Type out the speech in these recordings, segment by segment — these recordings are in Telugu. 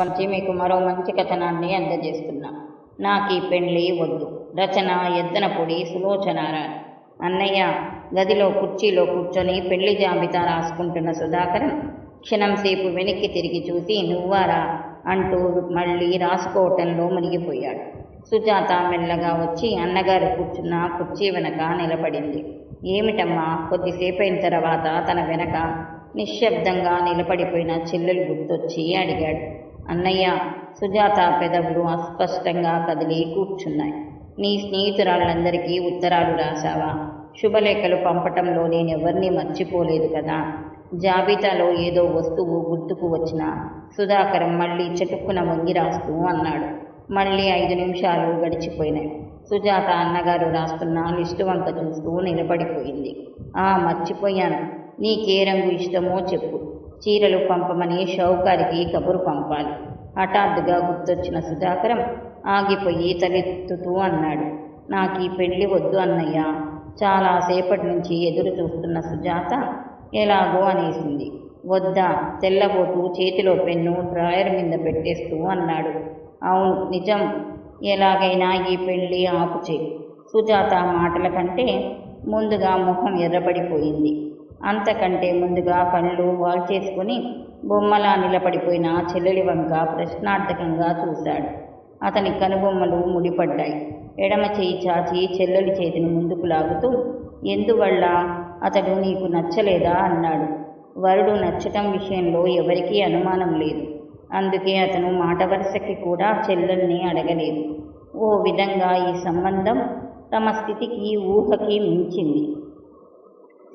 పంచి మీకు మరో మంచి కథనాన్ని అందజేస్తున్నా. నాకు ఈ పెండ్లి వద్దు. రచన ఎద్దనపొడి సులోచనారాయణ. అన్నయ్య గదిలో కుర్చీలో కూర్చొని పెళ్ళి జాబితా రాసుకుంటున్న సుధాకరం క్షణం సేపు వెనక్కి తిరిగి చూసి నువ్వారా అంటూ మళ్ళీ రాసుకోవటంలో మునిగిపోయాడు. సుజాత మెల్లగా వచ్చి అన్నగారు కూర్చున్న కుర్చీ వెనక నిలబడింది. ఏమిటమ్మా? కొద్దిసేపు అయిన తర్వాత తన వెనక నిశ్శబ్దంగా నిలబడిపోయిన చెల్లెలు గుర్తొచ్చి అడిగాడు. అన్నయ్య సుజాత పెదవులు అస్పష్టంగా కదిలి కూర్చున్నాయి. నీ స్నేహితురాళ్ళందరికీ ఉత్తరాలు రాశావా? శుభలేఖలు పంపటంలో నేనెవరిని మర్చిపోలేదు కదా. జాబితాలో ఏదో వస్తువు గుర్తుకు వచ్చిన సుధాకరం మళ్ళీ చటుక్కున వంగి రాస్తూ అన్నాడు. మళ్ళీ ఐదు నిమిషాలు గడిచిపోయినాయి. సుజాత అన్నగారు రాస్తున్న లిస్టు వంక చూస్తూ నిలబడిపోయింది. ఆ మర్చిపోయాను. నీకే రంగు ఇష్టమో చెప్పు. చీరలు పంపమని షౌకారికి కబురు పంపాలి. హఠాత్తుగా గుర్తొచ్చిన సుధాకరం ఆగిపోయి తలెత్తుతూ అన్నాడు. నాకు ఈ పెళ్ళి వద్దు అన్నయ్య. చాలాసేపటి నుంచి ఎదురు చూస్తున్న సుజాత ఎలాగో అనేసింది. వద్దా తెల్లబోటు చేతిలో పెన్ను డ్రాయర్ మీద పెట్టేస్తూ అన్నాడు. అవును నిజం. ఎలాగైనా ఈ పెళ్ళి ఆపుచే. సుజాత మాటల కంటే ముందుగా ముఖం ఎర్రబడిపోయింది. అంతకంటే ముందుగా కళ్ళు వాల్చేసుకుని బొమ్మలా నిలబడిపోయిన చెల్లెలి వంక ప్రశ్నార్థకంగా చూశాడు. అతని కనుబొమ్మలు ముడిపడ్డాయి. ఎడమ చేయి చాచి చెల్లెలి చేతిని ముందుకు లాగుతూ ఎందువల్ల? అతడు నీకు నచ్చలేదా? అన్నాడు. వరుడు నచ్చటం విషయంలో ఎవరికీ అనుమానం లేదు. అందుకే అతను మాట వరుసకి కూడా చెల్లెల్ని అడగలేదు. ఓ విధంగా ఈ సంబంధం తమ స్థితికి ఊహకి మించింది.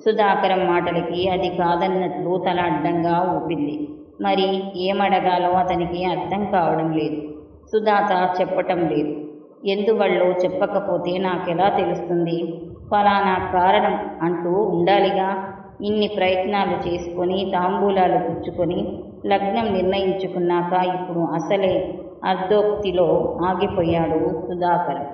సుధాకరం మాటలకి అది కాదన్నట్లు తల అడ్డంగా ఊపింది. మరి ఏమడగాలో అతనికి అర్థం కావడం లేదు. సుధాత చెప్పటం లేదు. ఎందువల్లో చెప్పకపోతే నాకెలా తెలుస్తుంది? ఫలానా కారణం అంటూ ఉండాలిగా. ఇన్ని ప్రయత్నాలు చేసుకొని తాంబూలాలు పుచ్చుకొని లగ్నం నిర్ణయించుకున్నాక ఇప్పుడు అసలే అర్ధోక్తిలో ఆగిపోయాడు సుధాకరం.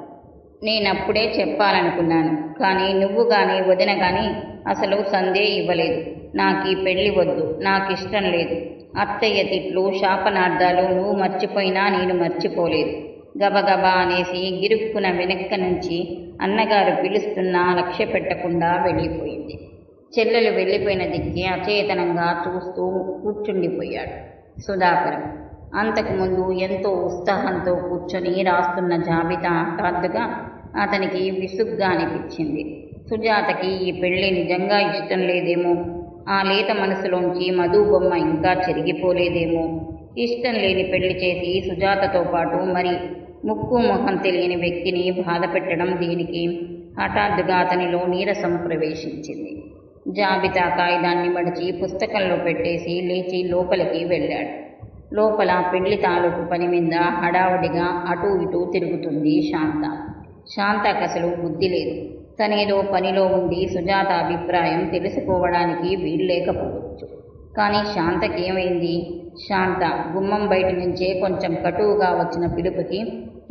నేనప్పుడే చెప్పాలనుకున్నాను కానీ నువ్వు కానీ వదిన కానీ అసలు సందే ఇవ్వలేదు. నాకు ఈ పెళ్ళి వద్దు నాకు ఇష్టం లేదు. అత్తయ్య తిట్లు శాపనార్థాలు నువ్వు మర్చిపోయినా నేను మర్చిపోలేదు. గబగబా అనేసి గిరుక్కున వెనక్క నుంచి అన్నగారు పిలుస్తున్నా లక్ష్య పెట్టకుండా వెళ్ళిపోయింది. చెల్లెలు వెళ్ళిపోయిన దిక్కి అచేతనంగా చూస్తూ కూర్చుండిపోయాడు సుధాకరం. అంతకుముందు ఎంతో ఉత్సాహంతో కూర్చొని రాస్తున్న జాబితా హఠాత్తుగా అతనికి విసుగ్గా అనిపించింది. సుజాతకి ఈ పెళ్ళి నిజంగా ఇష్టం లేదేమో. ఆ లేత మనసులోంచి మధు బొమ్మ ఇంకా చెరిగిపోలేదేమో. ఇష్టం లేని పెళ్ళి చేసి సుజాతతో పాటు మరి ముక్కు మొహం తెలియని వ్యక్తిని బాధ పెట్టడం దీనికి? హఠాత్తుగా అతనిలో నీరసం ప్రవేశించింది. జాబితా కాగితాన్ని మడిచి పుస్తకంలో పెట్టేసి లేచి లోపలికి వెళ్ళాడు. లోపల పెళ్ళి తాలూకు పని మీద హడావుడిగా అటూ ఇటూ తిరుగుతుంది శాంత. శాంతకు అసలు బుద్ధి లేదు. తనేదో పనిలో ఉండి సుజాత అభిప్రాయం తెలుసుకోవడానికి వీల్లేకపోవచ్చు. కానీ శాంతకి ఏమైంది శాంత గుమ్మం బయట నుంచే కొంచెం కటువుగా వచ్చిన పిలుపుకి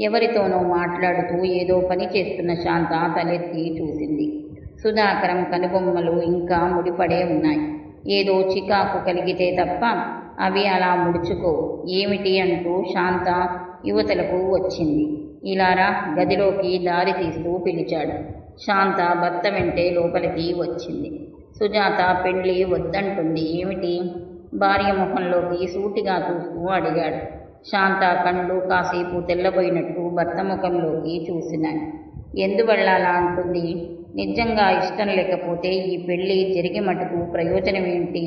ఎవరితోనో మాట్లాడుతూ ఏదో పని చేస్తున్న శాంత తలెత్తి చూసింది. సుధాకరం కనుబొమ్మలు ఇంకా ముడిపడే ఉన్నాయి. ఏదో చికాకు కలిగితే తప్ప అవి అలా ముడుచుకో ఏమిటి అంటూ శాంత యువతలకు వచ్చింది. ఇలారా గదిలోకి దారి తీస్తూ పిలిచాడు. శాంత భర్త వెంటే లోపలికి వచ్చింది. సుజాత పెళ్ళి వద్దంటుంది. ఏమిటి? భార్య ముఖంలోకి సూటిగా చూస్తూ అడిగాడు. శాంత కళ్ళు కాసేపు తెల్లబోయినట్టు భర్త ముఖంలోకి చూసినాయి. ఎందువల్ల అలా అంటుంది? నిజంగా ఇష్టం లేకపోతే ఈ పెళ్ళి జరిగి మటుకు ప్రయోజనం ఏంటి?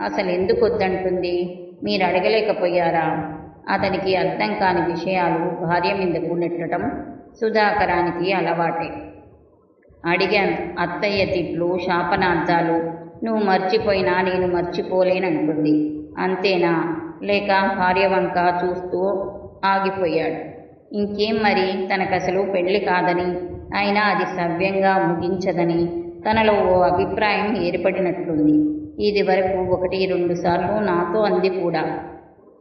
అసలు ఎందుకు వద్దంటుంది? మీరు అడగలేకపోయారా? అతనికి అర్థం కాని విషయాలు భార్య మీదకు నెట్టడం సుధాకరానికి అలవాటే. అడిగాను. అత్తయ్య తిట్లు శాపనార్థాలు. నువ్వు మర్చిపోయినా నేను మర్చిపోలేనంటుంది అంతేనా? లేక భార్య వంక చూస్తూ ఆగిపోయాడు. ఇంకేం మరి? తనకసలు పెళ్ళి కాదని అయినా అది సవ్యంగా ముగించదని తనలో ఓ అభిప్రాయం ఏర్పడినట్లుంది. ఇది వరకు ఒకటి రెండు సార్లు నాతో అంది కూడా.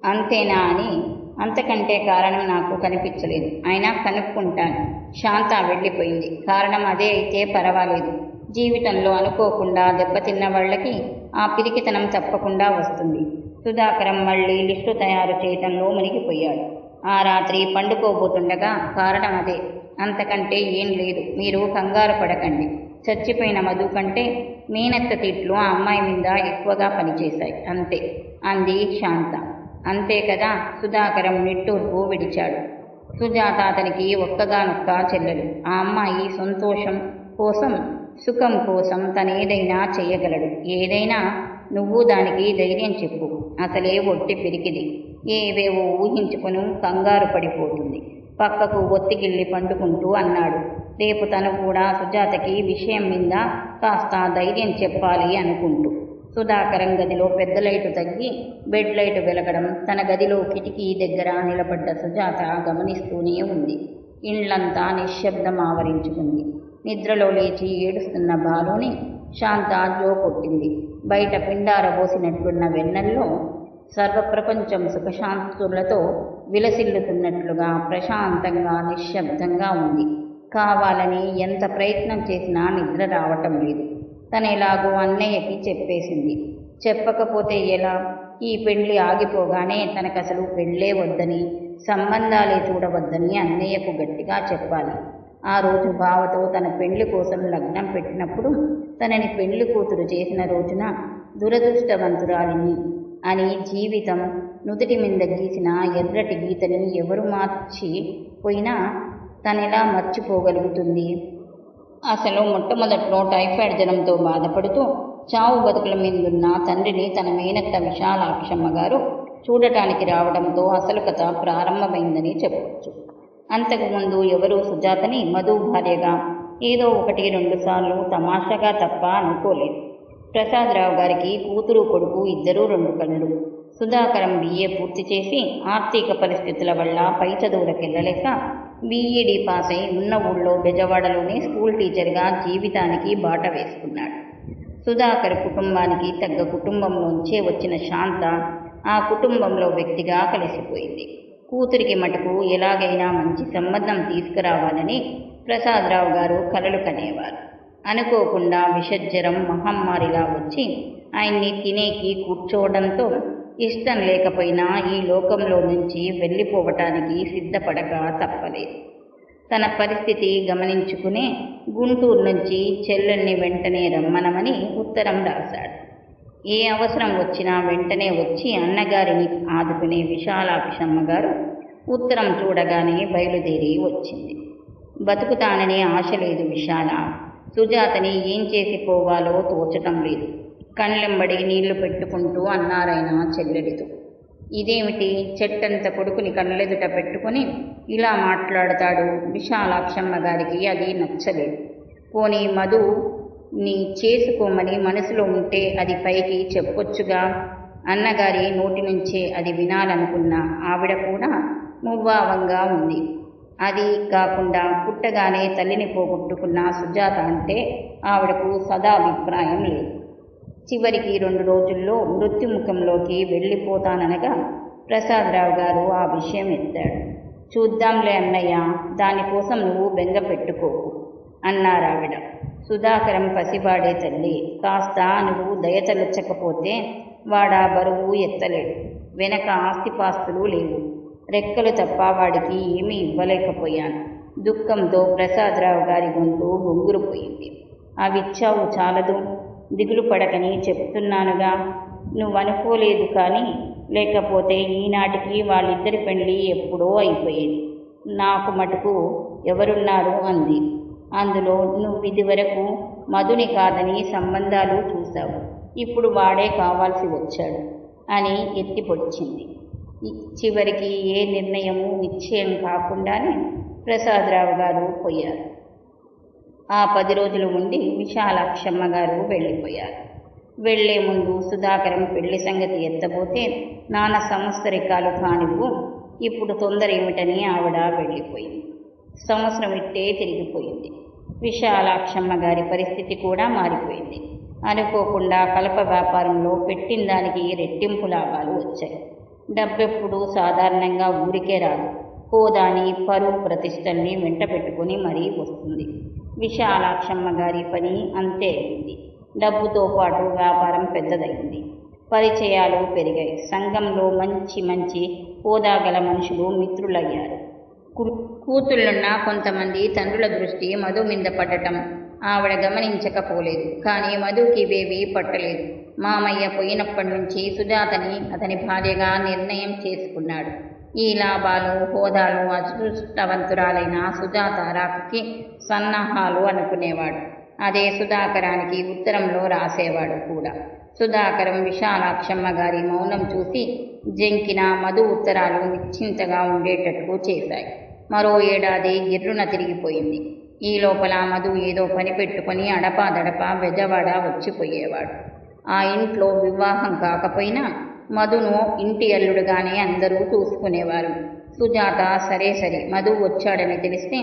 అంతేనా అని అంతకంటే కారణం నాకు కనిపించలేదు. అయినా కనుక్కుంటాను. శాంత వెళ్ళిపోయింది. కారణం అదే అయితే పర్వాలేదు. జీవితంలో అనుకోకుండా దెబ్బతిన్న వాళ్ళకి ఆ పిరికితనం తప్పకుండా వస్తుంది. సుధాకరం మళ్ళీ లిస్టు తయారు చేయటంలో మునిగిపోయాడు. ఆ రాత్రి పండుకోబోతుండగా కారణం అదే. అంతకంటే ఏం లేదు. మీరు కంగారు పడకండి. చచ్చిపోయిన మధు కంటే మేనత్త తిట్లు ఆ అమ్మాయి మీద ఎక్కువగా పనిచేశాయి. అంతే. అంది శాంత. అంతే కదా? సుధాకరం నిట్టూర్పు విడిచాడు. సుజాత అతనికి ఒక్కగానొక్క చెల్లెలు. ఆ అమ్మాయి సంతోషం కోసం సుఖం కోసం తనేదైనా చేయగలడు. ఏదైనా నువ్వు దానికి ధైర్యం చెప్పు. అసలే ఒట్టి పిరికిది. ఏవేవో ఊహించుకుని కంగారు పడిపోతుంది. పక్కకు ఒత్తిగిల్లి పండుకుంటూ అన్నాడు. రేపు తను కూడా సుజాతకి విషయం మీద కాస్త ధైర్యం చెప్పాలి అనుకుంటూ. సుధాకరం గదిలో పెద్ద లైటు తగ్గి బెడ్ లైటు వెలగడం తన గదిలో కిటికీ దగ్గర నిలబడ్డ సుజాత గమనిస్తూనే ఉంది. ఇండ్లంతా నిశ్శబ్దం ఆవరించుకుంది. నిద్రలో లేచి ఏడుస్తున్న బాలుని శాంత జో కొట్టింది. బయట పిండార పోసినట్లున్న వెన్నెల్లో సర్వప్రపంచం సుఖశాంతులతో విలసిల్లుతున్నట్లుగా ప్రశాంతంగా నిశ్శబ్దంగా ఉంది. కావాలని ఎంత ప్రయత్నం చేసినా నిద్ర రావటం లేదు. తను ఎలాగో అన్నయ్యకి చెప్పేసింది. చెప్పకపోతే ఎలా? ఈ పెళ్ళి ఆగిపోగానే తనకసలు పెళ్ళే వద్దని సంబంధాలే చూడవద్దని అన్నయ్యకు గట్టిగా చెప్పాలి. ఆ రోజు బావతో తన పెళ్ళి కోసం లగ్నం పెట్టినప్పుడు తనని పెళ్ళి కూతురు చేసిన రోజున దురదృష్టవంతురాలిని అని జీవితం నుదుటి మీద గీసిన ఎర్రటి గీతని ఎవరు మార్చి పోయినా తనెలా మర్చిపోగలుగుతుంది? అసలు మొట్టమొదట్లో టైఫాయిడ్ జ్వరంతో బాధపడుతూ చావు బతుకుల మీదున్న తండ్రిని తన మేనత్త విశాలాక్షమ్మ గారు చూడటానికి రావడంతో అసలు కథ ప్రారంభమైందని చెప్పవచ్చు అంతకుముందు ఎవరూ సుజాతని మధు భార్యగా ఏదో ఒకటి రెండు సార్లు తమాషగా తప్ప అనుకోలేదు. ప్రసాదరావు గారికి కూతురు కొడుకు ఇద్దరూ రెండు కళ్ళు. సుధాకరం బిఏ పూర్తి చేసి ఆర్థిక పరిస్థితుల వల్ల పై చదువులకెళ్ళలేక బీఈడీ పాస్ అయి ఉన్న ఊళ్ళో బెజవాడలోనే స్కూల్ టీచర్గా జీవితానికి బాట వేసుకున్నాడు. సుధాకర్ కుటుంబానికి తగ్గ కుటుంబంలోంచే వచ్చిన శాంత ఆ కుటుంబంలో వ్యక్తిగా కలిసిపోయింది. కూతురికి మటుకు ఎలాగైనా మంచి సంబంధం తీసుకురావాలని ప్రసాదరావు గారు కలలు కనేవారు. అనుకోకుండా విషజ్జరం మహమ్మారిలా వచ్చి ఆయన్ని తినేకి కూర్చోవడంతో ఇష్టం లేకపోయినా ఈ లోకంలో నుంచి వెళ్ళిపోవటానికి సిద్ధపడక తప్పలేదు. తన పరిస్థితి గమనించుకునే గుంటూరు నుంచి చెల్లెల్ని వెంటనే రమ్మనమని ఉత్తరం రాశాడు. ఏ అవసరం వచ్చినా వెంటనే వచ్చి అన్నగారిని ఆదుకునే విశాలాక్షమ్మ గారు ఉత్తరం చూడగానే బయలుదేరి వచ్చింది. బతుకుతాననే ఆశ లేదు విశాల. సుజాతని ఏం చేసిపోవాలో తోచటం లేదు. కళ్ళెంబడి నీళ్ళు పెట్టుకుంటూ అన్నారాయన చెల్లెడితో ఇదేమిటి? చెట్టంత కొడుకుని కళ్ళెదుట పెట్టుకుని ఇలా మాట్లాడతాడు విశాలాక్షమ్మ గారికి అది నచ్చలేదు. పోనీ మధు నీ చేసుకోమని మనసులో ఉంటే అది పైకి చెప్పొచ్చుగా? అన్నగారి నోటి నుంచే అది వినాలనుకున్న ఆవిడ కూడా మువ్వావంగా ఉంది. అది కాకుండా పుట్టగానే తల్లిని పోగొట్టుకున్న సుజాత అంటే ఆవిడకు సదా అభిప్రాయం లేదు. చివరికి రెండు రోజుల్లో మృత్యుముఖంలోకి వెళ్ళిపోతాననగా ప్రసాదరావు గారు ఆ విషయం ఎత్తాడు. చూద్దాంలే అన్నయ్య దానికోసం నువ్వు బెంగ పెట్టుకోకు అన్నారావిడ సుధాకరం పసివాడే తల్లి కాస్త నువ్వు దయతలొచ్చకపోతే వాడా బరువు ఎత్తలేడు. వెనక ఆస్తిపాస్తులు లేవు. రెక్కలు తప్ప వాడికి ఏమీ ఇవ్వలేకపోయాను. దుఃఖంతో ప్రసాదరావు గారి గొంతు బొంగురుపోయింది. అవిచ్చావు చాలదు. దిగులు పడకని చెప్తున్నానుగా. నువ్వు అనుకోలేదు కానీ లేకపోతే ఈనాటికి వాళ్ళిద్దరి పెళ్ళి ఎప్పుడో అయిపోయేది. నాకు మటుకు ఎవరున్నారు అంది. అందులో నువ్వు ఇదివరకు మధుని కాదని సంబంధాలు చూశావు. ఇప్పుడు వాడే కావాల్సి వచ్చాడు అని ఎత్తి పొడిచింది. చివరికి ఏ నిర్ణయము నిశ్చయం కాకుండానే ప్రసాదరావు గారు పోయారు. ఆ పది రోజులు ఉండి విశాలాక్షమ్మ గారు వెళ్ళిపోయారు. వెళ్ళే ముందు సుధాకరం పెళ్ళి సంగతి ఎత్తబోతే నాన్న సంవత్సరికాలు కానివ్వు ఇప్పుడు తొందర ఏమిటని ఆవిడ వెళ్ళిపోయింది. సంవత్సరం ఇట్టే తిరిగిపోయింది. విశాలాక్షమ్మ గారి పరిస్థితి కూడా మారిపోయింది. అనుకోకుండా కలప వ్యాపారంలో పెట్టిన దానికి రెట్టింపు లాభాలు వచ్చాయి. డబ్బెప్పుడు సాధారణంగా ఊరికే రాదు హోదాని పరువు ప్రతిష్టల్ని వెంట పెట్టుకుని మరీ వస్తుంది. విశాలాక్షమ్మ గారి పని అంతే అయింది. డబ్బుతో పాటు వ్యాపారం పెద్దదైంది పరిచయాలు పెరిగాయి. సంఘంలో మంచి మంచి హోదా గల మనుషులు మిత్రులయ్యారు. కూతుళ్ళున్న కొంతమంది తండ్రుల దృష్టి మధు మీద పడటం ఆవిడ గమనించకపోలేదు. కానీ మధుకి ఇవేవి పట్టలేదు. మామయ్య పోయినప్పటి నుంచి సుజాతని అతని భార్యగా నిర్ణయం చేసుకున్నాడు. ఈ లాభాలు హోదాలు అదృష్టవంతురాలైన సుజాత రాకకి సన్నాహాలు అనుకునేవాడు. అదే సుధాకరానికి ఉత్తరంలో రాసేవాడు కూడా. సుధాకరం విశాలాక్షమ్మ గారి మౌనం చూసి జంకిన మధు ఉత్తరాలు నిశ్చింతగా ఉండేటట్లు చేశాయి. మరో ఏడాది గిర్రున తిరిగిపోయింది. ఈ లోపల మధు ఏదో పని పెట్టుకొని అడపాదడపా బెజవాడ వచ్చిపోయేవాడు. ఆ ఇంట్లో వివాహం కాకపోయినా మధును ఇంటి అల్లుడుగానే అందరూ చూసుకునేవారు. సుజాత సరే సరే మధు వచ్చాడని తెలిస్తే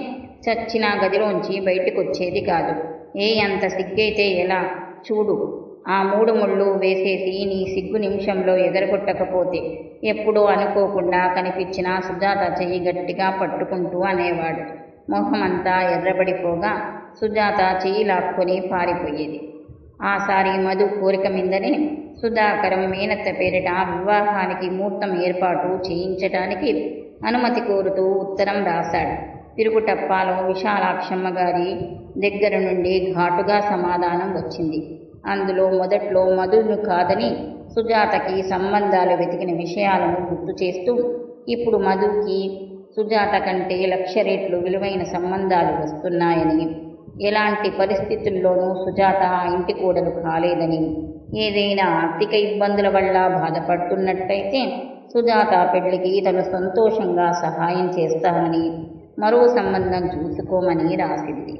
చచ్చిన గదిలోంచి బయటకొచ్చేది కాదు. ఏ అంత సిగ్గైతే ఎలా? చూడు ఆ మూడు ముళ్ళు వేసేసి నీ సిగ్గు నిమిషంలో ఎగరగొట్టకపోతే ఎప్పుడూ అనుకోకుండా కనిపించిన సుజాత చెయ్యి గట్టిగా పట్టుకుంటూ అనేవాడు. మొహమంతా ఎర్రబడిపోగా సుజాత చెయ్యి లాక్కొని పారిపోయేది. ఆసారి మధు కోరిక మీదనే సుధాకరం మేనత్త పేరిట వివాహానికి ముహూర్తం ఏర్పాటు చేయించటానికి అనుమతి కోరుతూ ఉత్తరం రాశాడు. తిరుగుటప్పాలో విశాలాక్షమ్మ గారి దగ్గర నుండి ఘాటుగా సమాధానం వచ్చింది. అందులో మొదట్లో మధును కాదని సుజాతకి సంబంధాలు వెతికిన విషయాలను గుర్తు చేస్తూ ఇప్పుడు మధుకి సుజాత కంటే లక్ష రేట్లు విలువైన సంబంధాలు వస్తున్నాయని ఎలాంటి పరిస్థితుల్లోనూ సుజాత ఇంటి కూడలు కాలేదని. ఏదైనా ఆర్థిక ఇబ్బందుల వల్ల బాధపడుతున్నట్టయితే సుజాత పెళ్ళికి తను సంతోషంగా సహాయం చేస్తానని మరో సంబంధం చూసుకోమని రాసింది.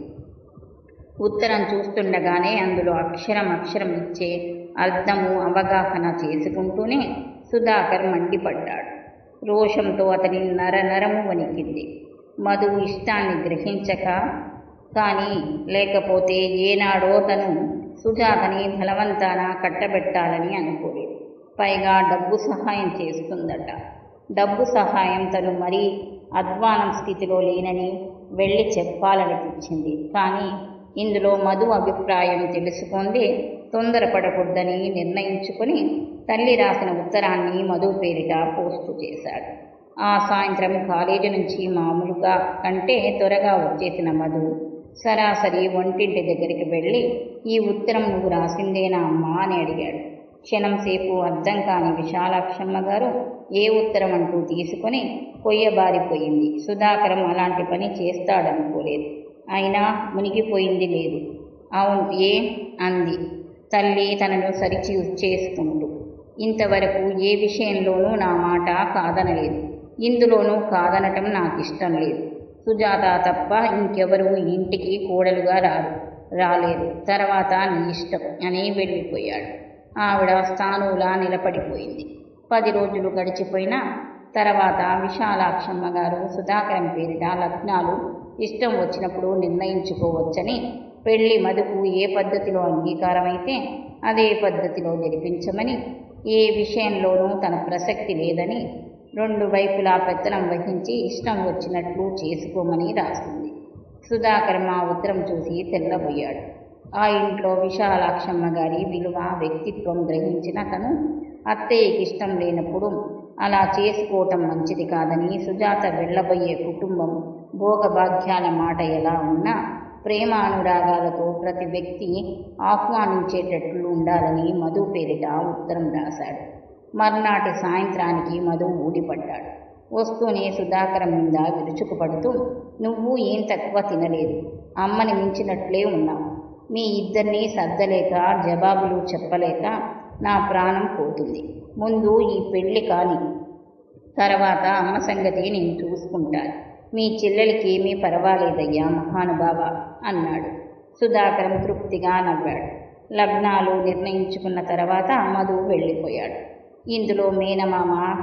ఉత్తరం చూస్తుండగానే అందులో అక్షరం అక్షరం ఇచ్చే అర్థము అవగాహన చేసుకుంటూనే సుధాకర్ మండిపడ్డాడు. రోషంతో అతని నర నరము వణికింది. మధు ఇష్టాన్ని గ్రహించక కానీ లేకపోతే ఏనాడో తను సుజాతని బలవంతాన కట్టబెట్టాలని అనుకోలేదు. పైగా డబ్బు సహాయం చేస్తుందట. డబ్బు సహాయం తను మరీ అధ్వానం స్థితిలో లేనని వెళ్ళి చెప్పాలనిపించింది. కానీ ఇందులో మధు అభిప్రాయం తెలుసుకుంది తొందరపడకూడదని నిర్ణయించుకొని తల్లి రాసిన ఉత్తరాన్ని మధు పేరిట పోస్టు చేశాడు. ఆ సాయంత్రం కాలేజీ నుంచి మామూలుగా కంటే త్వరగా వచ్చేసిన మధు సరాసరి వంటింటి దగ్గరికి వెళ్ళి ఈ ఉత్తరం నువ్వు రాసిందేనా అమ్మా అని అడిగాడు. క్షణం సేపు అర్థం కాని విశాలాక్షమ్మ గారు ఏ ఉత్తరం అంటూ తీసుకొని పొయ్యబారిపోయింది సుధాకరం అలాంటి పని చేస్తాడనుకోలేదు. అయినా మునిగిపోయింది లేదు. అవును ఏ? అంది. తల్లి తనను సరిచి చేసుకుంటూ ఇంతవరకు ఏ విషయంలోనూ నా మాట కాదనలేదు. ఇందులోనూ కాదనటం నాకు ఇష్టం లేదు. సుజాత తప్ప ఇంకెవరూ ఇంటికి కోడలుగా రారు రాలేదు. తర్వాత నీ ఇష్టం అని వెళ్ళిపోయాడు. ఆవిడ స్థానులా నిలబడిపోయింది. పది రోజులు గడిచిపోయినా తర్వాత విశాలాక్షమ్మ గారు సుధాకరం పేరిట లగ్నాలు ఇష్టం వచ్చినప్పుడు నిర్ణయించుకోవచ్చని పెళ్ళి మదుపు ఏ పద్ధతిలో అంగీకారమైతే అదే పద్ధతిలో జరిపించమని ఏ విషయంలోనూ తన ప్రసక్తి లేదని రెండు వైపులా పెత్తనం వహించి ఇష్టం వచ్చినట్లు చేసుకోమని రాసింది. సుధాకర్ మా ఉత్తరం చూసి తెల్లబోయాడు. ఆ ఇంట్లో విశాలాక్షమ్మ గారి విలువ వ్యక్తిత్వం గ్రహించిన తను అత్తయ్యకి ఇష్టం లేనప్పుడు అలా చేసుకోవటం మంచిది కాదని సుజాత వెళ్ళబోయే కుటుంబం భోగభాగ్యాల మాట ఎలా ఉన్నా ప్రేమ అనురాగాలతో ప్రతి వ్యక్తి ఆహ్వానించేటట్లు ఉండాలని మధు పేరిట ఉత్తరం రాశాడు. మర్నాటి సాయంత్రానికి మధు ఊడిపడ్డాడు. వస్తూనే సుధాకరం మీద విరుచుకుపడుతూ నువ్వు ఏం తక్కువ తినలేదు. అమ్మని మించినట్లే ఉన్నావు. మీ ఇద్దరినీ సర్దలేక జవాబులు చెప్పలేక నా ప్రాణం పోతుంది. ముందు ఈ పెళ్ళి కాని తర్వాత అమ్మ సంగతి నేను చూసుకుంటాను. మీ చెల్లెలకేమీ పర్వాలేదయ్యా మహానుభావ అన్నాడు. సుధాకరం తృప్తిగా నవ్వాడు. లగ్నాలు నిర్ణయించుకున్న తర్వాత మధు వెళ్ళిపోయాడు. ఇందులో మేనమామ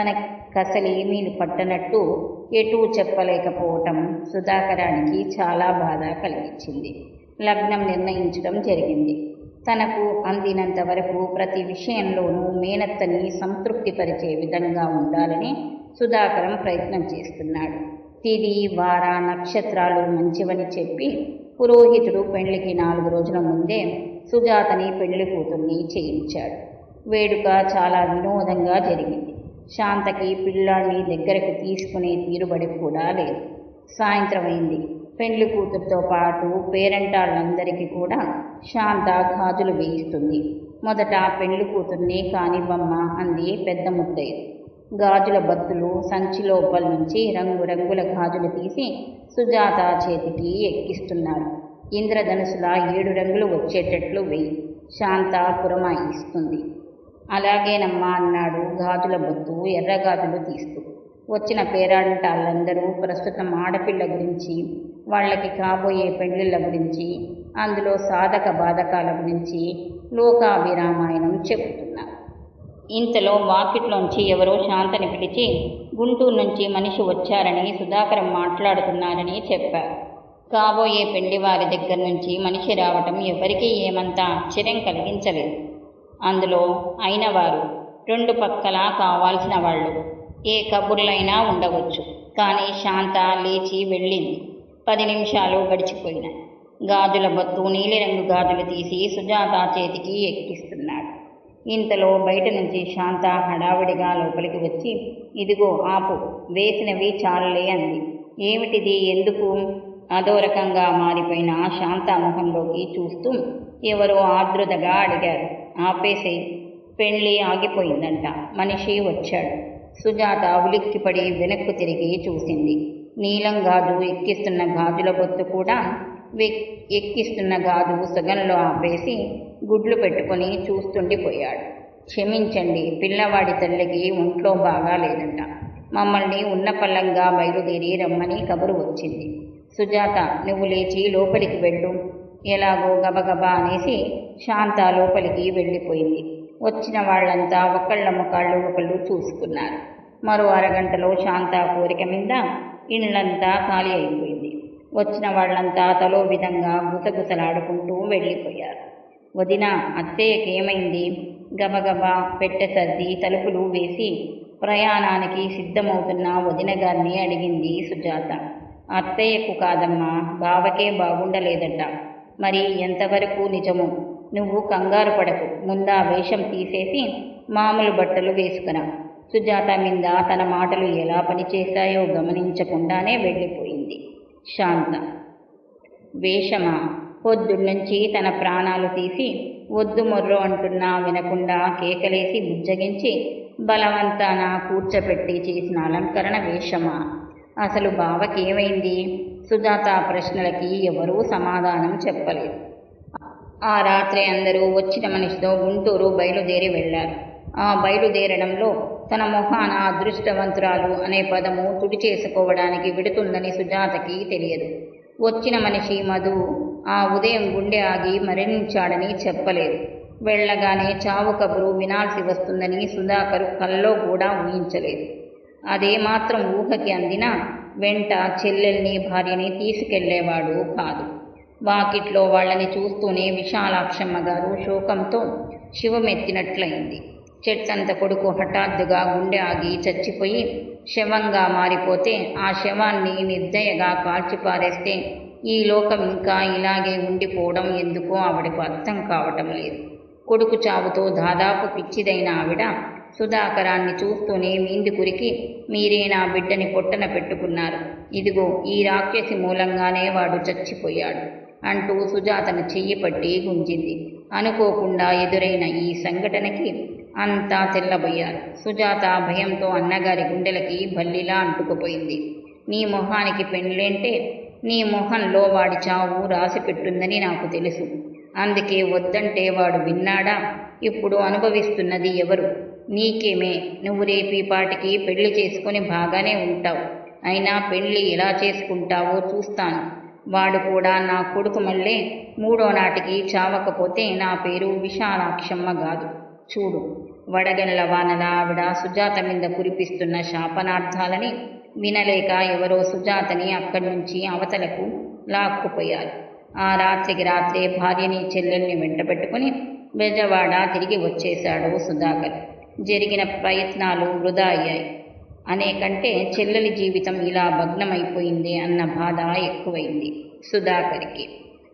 తన కసలేమీ పట్టనట్టు ఎటూ చెప్పలేకపోవటం సుధాకరానికి చాలా బాధ కలిగించింది. లగ్నం నిర్ణయించడం జరిగింది. తనకు అందినంత వరకు ప్రతి విషయంలోనూ మేనత్తని సంతృప్తిపరిచే విధంగా ఉండాలని సుధాకరం ప్రయత్నం చేస్తున్నాడు. తిది వార నక్షత్రాలు మంచివని చెప్పి పురోహితుడు పెళ్ళికి నాలుగు రోజుల ముందే సుజాతని పెళ్ళి కూతుర్ని చేయించాడు. వేడుక చాలా వినోదంగా జరిగింది. శాంతకి పిల్లాన్ని దగ్గరకు తీసుకునే తీరుబడి కూడా లేదు. సాయంత్రం అయింది. పెండ్లి కూతురుతో పాటు పేరెంటాళ్ళందరికీ కూడా శాంత గాజులు వేయిస్తుంది. మొదట పెండ్లి కూతుర్ని కానివ్వమ్మ అంది పెద్ద ముద్దయ్య గాజుల బత్తులు సంచి లోపల నుంచి రంగురంగుల గాజులు తీసి సుజాత చేతికి ఎక్కిస్తున్నారు ఇంద్రధనుసులా ఏడు రంగులు వచ్చేటట్లు వేయి. శాంత పురమాయిస్తుంది. అలాగేనమ్మా అన్నాడు. గాజుల బొత్తు ఎర్రగాజులు తీస్తూ. వచ్చిన పేరాంటాళ్ళందరూ ప్రస్తుతం ఆడపిల్ల గురించి వాళ్ళకి కాబోయే పెళ్ళిళ్ళ గురించి అందులో సాధక బాధకాల గురించి లోకాభిరామాయణం చెబుతున్నారు. ఇంతలో వాకిట్లోంచి ఎవరో శాంతని పిలిచి గుంటూరు నుంచి మనిషి వచ్చారని సుధాకరం మాట్లాడుతున్నారని చెప్పారు. కాబోయే పెళ్ళి వారి దగ్గర నుంచి మనిషి రావటం ఎవరికీ ఏమంత ఆశ్చర్యం కలిగించలేదు. అందులో అయినవారు రెండు పక్కలా కావాల్సిన వాళ్ళు ఏ కబుర్లైనా ఉండవచ్చు. కానీ శాంత లేచి వెళ్ళింది. పది నిమిషాలు గడిచిపోయినాయి గాజుల బొత్తు నీలిరంగు గాజులు తీసి సుజాత చేతికి ఎక్కిస్తున్నాడు. ఇంతలో బయట నుంచి శాంత హడావిడిగా లోపలికి వచ్చి ఇదిగో ఆపు వేసినవి చాలులే అంది. ఏమిటిది? ఎందుకు? అదో రకంగా మారిపోయిన శాంత ముఖంలోకి చూస్తూ ఎవరో ఆదృతగా అడిగారు. ఆపేసే పెళ్ళి ఆగిపోయిందంట. మనిషి వచ్చాడు. సుజాత ఉలిక్కిపడి వెనక్కు తిరిగి చూసింది. నీలం గాజు ఎక్కిస్తున్న గాజుల బొత్తు కూడా ఎక్కిస్తున్న గాజు సగంలో ఆపేసి గుడ్లు పెట్టుకొని చూస్తుండిపోయాడు క్షమించండి పిల్లవాడి తల్లికి ఒంట్లో బాగా లేదంట మమ్మల్ని ఉన్న పల్లంగా బయలుదేరి రమ్మని కబురు వచ్చింది. సుజాత నువ్వు లేచి లోపలికి వెళ్ళు. ఎలాగో గబగబా అనేసి శాంత లోపలికి వెళ్ళిపోయింది. వచ్చిన వాళ్ళంతా ఒకళ్ళ ముఖాళ్ళు ఒకళ్ళు చూసుకున్నారు. మరో అరగంటలో శాంత కోరిక మీద ఇళ్ళంతా ఖాళీ అయిపోయింది. వచ్చిన వాళ్ళంతా తలో విధంగా గుసగుసలాడుకుంటూ వెళ్ళిపోయారు. వదిన అత్తయ్యకేమైంది? గబగబా పెట్టె సర్ది తలుపులు వేసి ప్రయాణానికి సిద్ధమవుతున్న వదిన గారిని అడిగింది సుజాత. అత్తయ్యకు కాదమ్మా బావకే బాగుండలేదట. మరి ఎంతవరకు నిజము? నువ్వు కంగారు పడకు. ముందా వేషం తీసేసి మామూలు బట్టలు వేసుకురా. సుజాత మీద తన మాటలు ఎలా పనిచేశాయో గమనించకుండానే వెళ్ళిపోయింది. శాంత. వేషమా? పొద్దున్నుంచి తన ప్రాణాలు తీసి వద్దు మొర్రో అంటున్నా వినకుండా కేకలేసి బుజ్జగించి బలవంతాన కూర్చోపెట్టి చేసిన అలంకరణ వేషమా? అసలు బావకి ఏమైంది సుజాత ప్రశ్నలకి ఎవరూ సమాధానం చెప్పలేదు. ఆ రాత్రి అందరూ వచ్చిన మనిషితో గుంటూరు బయలుదేరి వెళ్ళారు. ఆ బయలుదేరడంలో తన మొహాన అదృష్టవంతురాలు అనే పదము తుడి చేసుకోవడానికి విడుతుందని సుజాతకి తెలియదు. వచ్చిన మనిషి మధు ఆ ఉదయం గుండె ఆగి మరణించాడని చెప్పలేదు. వెళ్ళగానే చావు కబురు వినాల్సి వస్తుందని సుధాకరు కల్లో కూడా ఊహించలేదు. అదే మాత్రం ఊహకి అందినా వెంట చెల్లెల్ని భార్యని తీసుకెళ్ళేవాడు కాదు. వాకిట్లో వాళ్ళని చూస్తూనే విశాలాక్షమ్మ గారు శోకంతో శివమెత్తినట్లయింది. చెట్టంత కొడుకు హఠాత్తుగా గుండె ఆగి చచ్చిపోయి శవంగా మారిపోతే ఆ శవాన్ని నిర్దయగా కాల్చిపారేస్తే ఈ లోకం ఇంకా ఇలాగే ఉండిపోవడం ఎందుకో ఆవిడకు అర్థం కావటం లేదు. కొడుకు చావుతో దాదాపు పిచ్చిదైన ఆవిడ సుధాకరాన్ని చూస్తూనే మీందుకురికి మీరే నా బిడ్డని పొట్టన పెట్టుకున్నారు. ఇదిగో ఈ రాక్షసి మూలంగానే వాడు చచ్చిపోయాడు అంటూ సుజాతను చెయ్యి పట్టి గుంజింది. అనుకోకుండా ఎదురైన ఈ సంఘటనకి అంతా తెల్లబోయారు. సుజాత భయంతో అన్నగారి గుండెలకి బల్లిలా అంటుకుపోయింది. నీ మొహానికి పెండ్లేంటే నీ మొహంలో వాడి చావు రాసి పెట్టుందని నాకు తెలుసు. అందుకే వద్దంటే వాడు విన్నాడా? ఇప్పుడు అనుభవిస్తున్నది ఎవరు? నీకేమే? నువ్వు రేపీ పాటికి పెళ్ళి చేసుకుని బాగానే ఉంటావు. అయినా పెళ్ళి ఎలా చేసుకుంటావో చూస్తాను. వాడు కూడా నా కొడుకు మళ్ళీ మూడో నాటికి చావకపోతే నా పేరు విశాలాక్షమ్మ కాదు. చూడు వడగండ్ల వానల ఆవిడ సుజాత మీద కురిపిస్తున్న శాపనార్థాలని వినలేక ఎవరో సుజాతని అక్కడి నుంచి అవతలకు లాక్కుపోయారు. ఆ రాత్రికి రాత్రే భార్యని చెల్లెల్ని వెంటబెట్టుకుని బెజవాడ తిరిగి వచ్చేశాడు సుధాకర్. జరిగిన ప్రయత్నాలు వృధా అయ్యాయి అనేకంటే చెల్లెలి జీవితం ఇలా భగ్నమైపోయింది అన్న బాధ ఎక్కువైంది సుధాకర్కి.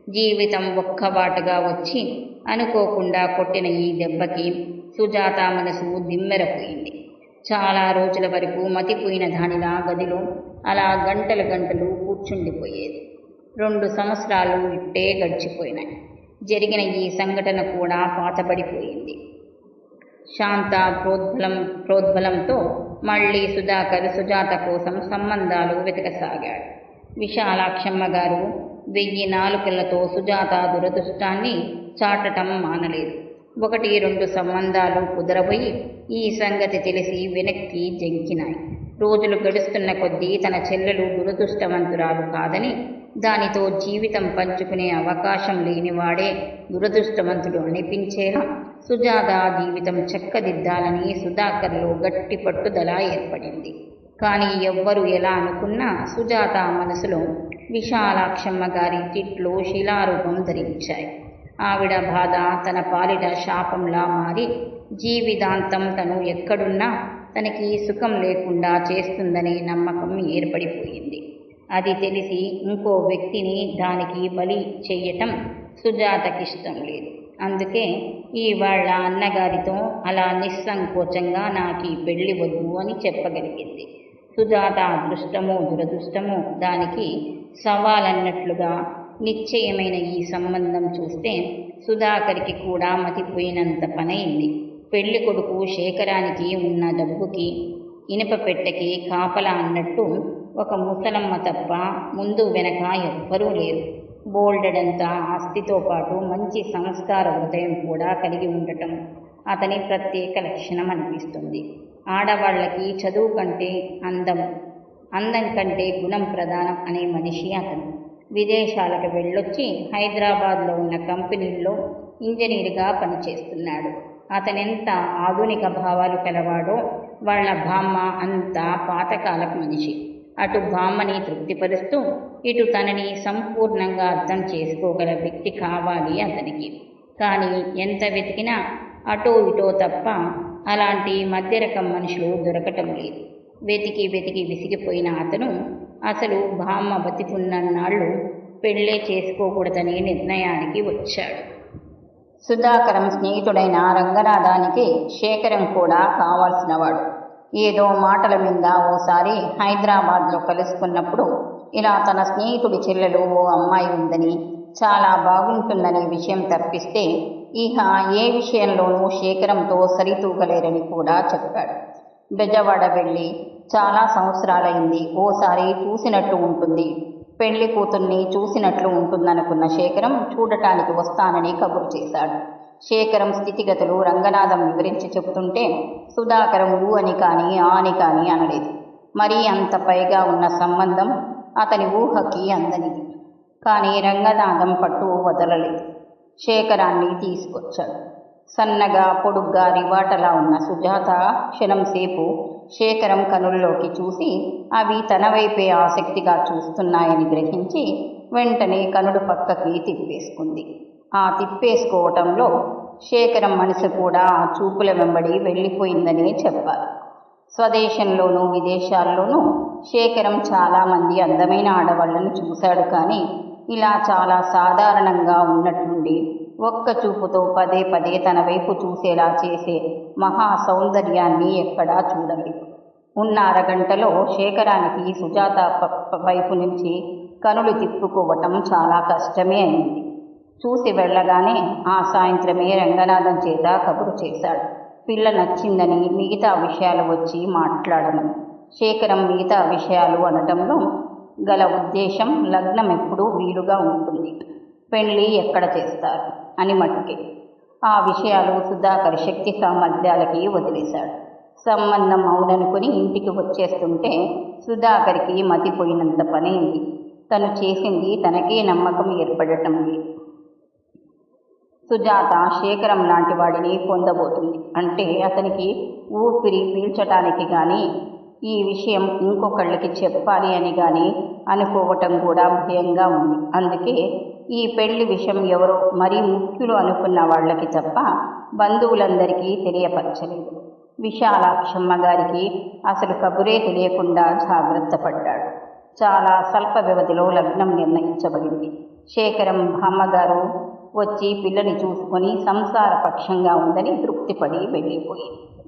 జీవితం ఒక్కబాటుగా వచ్చి అనుకోకుండా కొట్టిన ఈ దెబ్బకి సుజాత మనసు దిమ్మెరపోయింది. చాలా రోజుల వరకు మతిపోయిన దానిలా గదిలో అలా గంటలు గంటలు కూర్చుండిపోయేది. రెండు సంవత్సరాలు ఇట్టే గడిచిపోయినాయి. జరిగిన ఈ సంఘటన కూడా పాతబడిపోయింది. శాంత ప్రోద్బలం ప్రోద్బలంతో మళ్ళీ సుధాకర్ సుజాత కోసం సంబంధాలు వెతకసాగాడు. విశాలాక్షమ్మ గారు వెయ్యి నాలుకలతో సుజాత దురదృష్టాన్ని చాటటం మానలేదు. ఒకటి రెండు సంబంధాలు కుదరబోయి ఈ సంగతి తెలిసి వెనక్కి జంకినాయి. రోజులు గడుస్తున్న కొద్దీ తన చెల్లెలు దురదృష్టవంతురాలు కాదని దానితో జీవితం పంచుకునే అవకాశం లేనివాడే దురదృష్టవంతుడు అనిపించేలా సుజాత జీవితం చక్కదిద్దాలని సుధాకర్లో గట్టి పట్టుదల ఏర్పడింది. కానీ ఎవ్వరు ఎలా అనుకున్నా సుజాత మనసులో విశాలాక్షమ్మ గారి చిట్లు శిలారూపం ధరించాయి. ఆవిడ బాధ తన పాలిట శాపంలా మారి జీవితాంతం తను ఎక్కడున్నా తనకి సుఖం లేకుండా చేస్తుందనే నమ్మకం ఏర్పడిపోయింది. అది తెలిసి ఇంకో వ్యక్తిని దానికి బలి చెయ్యటం సుజాతకిష్టం లేదు. అందుకే ఈ వాళ్ళ అన్నగారితో అలా నిస్సంకోచంగా నాకు ఈ పెళ్ళి వద్దు అని చెప్పగలిగింది. సుజాత అదృష్టమో దురదృష్టమో దానికి సవాలన్నట్లుగా నిశ్చయమైన ఈ సంబంధం చూస్తే సుధాకర్కి కూడా మతిపోయినంత పనైంది. పెళ్ళి కొడుకు శేఖరానికి ఉన్న డబ్బుకి ఇనుప పెట్టకి కాపలా అన్నట్టు ఒక ముసలమ్మ తప్ప ముందు వెనక ఎవ్వరూ లేరు. బోల్డెడంత ఆస్తితో పాటు మంచి సంస్కార హృదయం కూడా కలిగి ఉండటం అతని ప్రత్యేక లక్షణం అనిపిస్తుంది. ఆడవాళ్ళకి చదువు కంటే అందం అందం కంటే గుణం ప్రధానం అనే మనిషి అతను. విదేశాలకు వెళ్ళొచ్చి హైదరాబాద్లో ఉన్న కంపెనీల్లో ఇంజనీర్గా పనిచేస్తున్నాడు. అతనెంత ఆధునిక భావాలు కలవాడో వాళ్ళ బామ్మ అంతా పాతకాలపు మనిషి. అటు బామ్మని తృప్తిపరుస్తూ ఇటు తనని సంపూర్ణంగా అర్థం చేసుకోగల వ్యక్తి కావాలి అతనికి. కానీ ఎంత వెతికినా అటో ఇటో తప్ప అలాంటి మధ్యరకం మనుషులు దొరకటం లేదు. వెతికి వెతికి విసిగిపోయిన అతను అసలు బామ్మ బతికున్నన్నాళ్ళు పెళ్ళే చేసుకోకూడదనే నిర్ణయానికి వచ్చాడు. సుధాకరం స్నేహితుడైన రంగనాథానికి శేఖరం కూడా కావాల్సినవాడు. ఏదో మాటల మీద ఓసారి హైదరాబాద్లో కలుసుకున్నప్పుడు ఇలా తన స్నేహితుడి చెల్లెలు ఓ అమ్మాయి ఉందని చాలా బాగుంటుందనే విషయం తప్పిస్తే ఇక ఏ విషయంలోనూ శేఖరంతో సరితూగలేరని కూడా చెప్పాడు. బెజవాడ వెళ్ళి చాలా సంవత్సరాలైంది ఓసారి చూసినట్టు ఉంటుంది. పెళ్ళి కూతుర్ని చూసినట్లు ఉంటుందనుకున్న శేఖరం చూడటానికి వస్తానని కబురు చేశాడు. శేఖరం స్థితిగతులు రంగనాథం వివరించి చెబుతుంటే సుధాకరం ఊ అని కానీ ఆ అని కానీ అనలేదు. మరీ అంత పైగా ఉన్న సంబంధం అతని ఊహకి అందనిది. కానీ రంగనాథం పట్టు వదలలేదు. శేఖరాన్ని తీసుకొచ్చాడు. సన్నగా పొడుగ్గా రివాటలా ఉన్న సుజాత క్షణం సేపు శేఖరం కనుల్లోకి చూసి అవి తన వైపే ఆసక్తిగా చూస్తున్నాయని గ్రహించి వెంటనే కనుడు పక్కకి తిప్పేసుకుంది. ఆ తిప్పేసుకోవటంలో శేఖరం మనసు కూడా ఆ చూపుల వెంబడి వెళ్ళిపోయిందనే చెప్పాలి. స్వదేశంలోనూ విదేశాల్లోనూ శేఖరం చాలామంది అందమైన ఆడవాళ్ళను చూశాడు కానీ ఇలా చాలా సాధారణంగా ఉన్నట్లుండి ఒక్క చూపుతో పదే పదే తన వైపు చూసేలా చేసే మహా సౌందర్యాన్ని ఎక్కడా చూడలేదు. ఉన్న అరగంటలో శేఖరానికి సుజాత వైపు నుంచి కనులు తిప్పుకోవటం చాలా కష్టమే అయింది. చూసి వెళ్ళగానే ఆ సాయంత్రమే రంగనాథం చేత కబురు చేశాడు. పిల్ల నచ్చిందని మిగతా విషయాలు వచ్చి మాట్లాడమని. శేఖరం మిగతా విషయాలు అనటంలో గల ఉద్దేశం లగ్నం ఎప్పుడూ వీలుగా ఉంటుంది. పెళ్ళి ఎక్కడ చేస్తారు? అని మట్టుకే ఆ విషయాలు సుధాకర్ శక్తి సామర్థ్యాలకి వదిలేశాడు. సంబంధం అవుననుకుని ఇంటికి వచ్చేస్తుంటే సుధాకర్కి మతిపోయినంత పనైంది తను చేసింది తనకే నమ్మకం ఏర్పడటం లేదు. సుజాత శేఖరం లాంటి వాడిని పొందబోతుంది. అంటే అతనికి ఊపిరి పీల్చటానికి కానీ ఈ విషయం ఇంకొకళ్ళకి చెప్పాలి అని కానీ అనుకోవటం కూడా భయంగా ఉంది. అందుకే ఈ పెళ్ళి విషయం ఎవరో మరీ ముఖ్యులు అనుకున్న వాళ్ళకి తప్ప బంధువులందరికీ తెలియపరచలేదు. విశాలాక్షమ్మ గారికి అసలు కబురే తెలియకుండా జాగ్రత్త పడ్డాడు. చాలా స్వల్ప వ్యవధిలో లగ్నం నిర్ణయించబడింది. శేఖరం అమ్మగారు వచ్చి పిల్లని చూసుకొని సంసార పక్షంగా ఉందని తృప్తిపడి వెళ్ళిపోయింది.